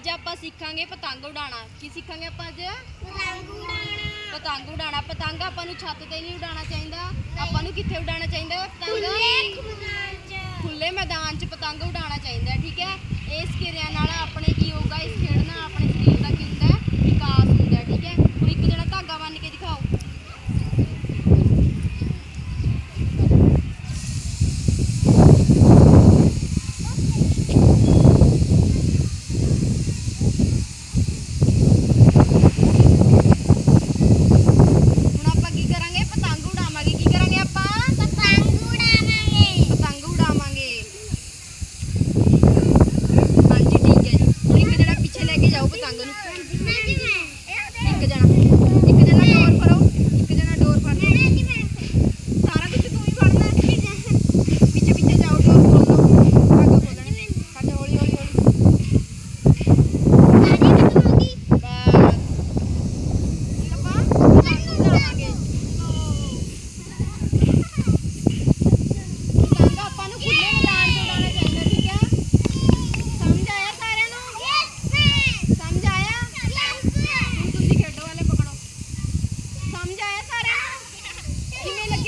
ਅੱਜ ਆਪਾਂ ਸਿੱਖਾਂਗੇ ਪਤੰਗ ਉਡਾਉਣਾ। ਕੀ ਸਿੱਖਾਂਗੇ ਆਪਾਂ ਅੱਜ? ਪਤੰਗ ਉਡਾਉਣਾ। ਪਤੰਗ ਉਡਾਉਣਾ। ਪਤੰਗ ਆਪਾਂ ਨੂੰ ਛੱਤ ਤੇ ਨਹੀਂ ਉਡਾਉਣਾ ਚਾਹੀਦਾ। ਆਪਾਂ ਨੂੰ ਕਿੱਥੇ ਉਡਾਉਣਾ ਚਾਹੀਦਾ ਖੁੱਲੇ ਪਤੰਗ ਮੈਦਾਨ 'ਚ। ਖੁੱਲੇ ਮੈਦਾਨ 'ਚ ਪਤੰਗ ਉਡਾਉਣਾ ਚਾਹੀਦਾ ਠੀਕ ਹੈ? ਇਸ ਕਿਰਿਆ que. you mean a